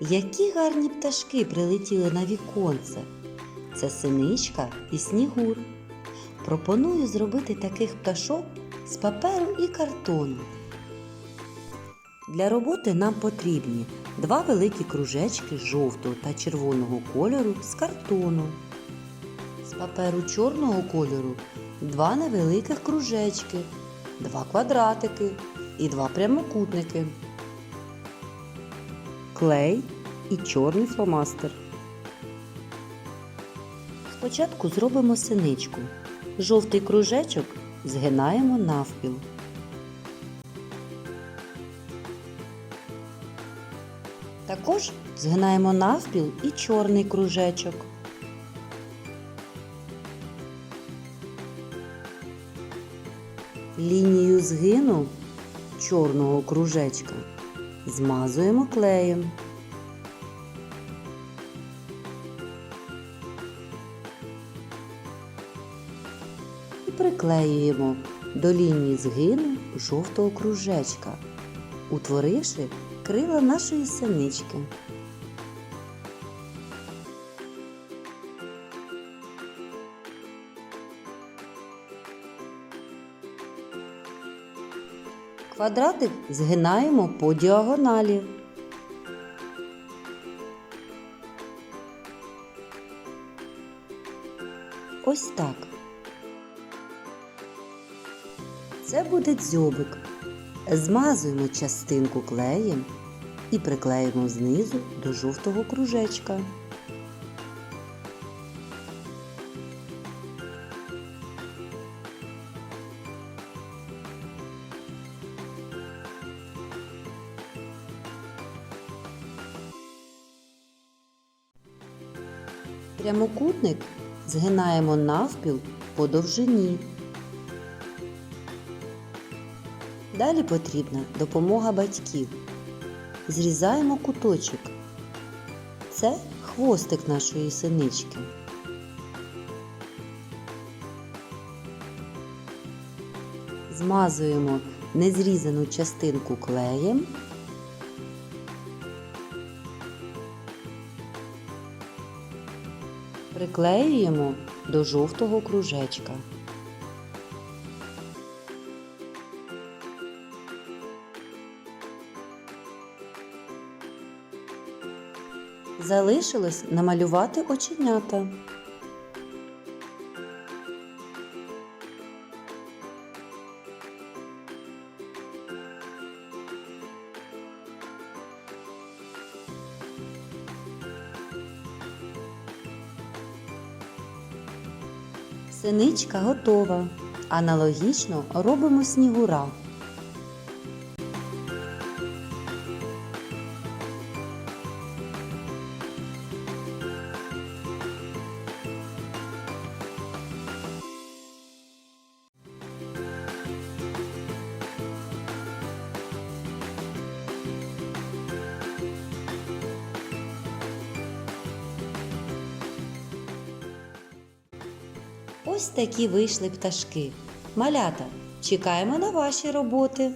Які гарні пташки прилетіли на віконце. Це синичка і снігур. Пропоную зробити таких пташок з паперу і картону. Для роботи нам потрібні два великі кружечки жовтого та червоного кольору з картону. З паперу чорного кольору два невеликих кружечки, два квадратики і два прямокутники. Клей і чорний фломастер. Спочатку зробимо синичку. Жовтий кружечок згинаємо навпіл. Також згинаємо навпіл і чорний кружечок. Лінію згину чорного кружечка змазуємо клеєм. І приклеюємо до лінії згину жовтого кружечка, утворивши крила нашої синички. Квадратик згинаємо по діагоналі. Ось так. Це буде дзьобик. Змазуємо частинку клеєм і приклеїмо знизу до жовтого кружечка. Прямокутник згинаємо навпіл по довжині. Далі потрібна допомога батьків. Зрізаємо куточок. Це хвостик нашої синички. Змазуємо незрізану частинку клеєм. Приклеюємо до жовтого кружечка. Залишилось намалювати оченята. Синичка готова. Аналогічно робимо снігура. Ось такі вийшли пташки. Малята, чекаємо на ваші роботи.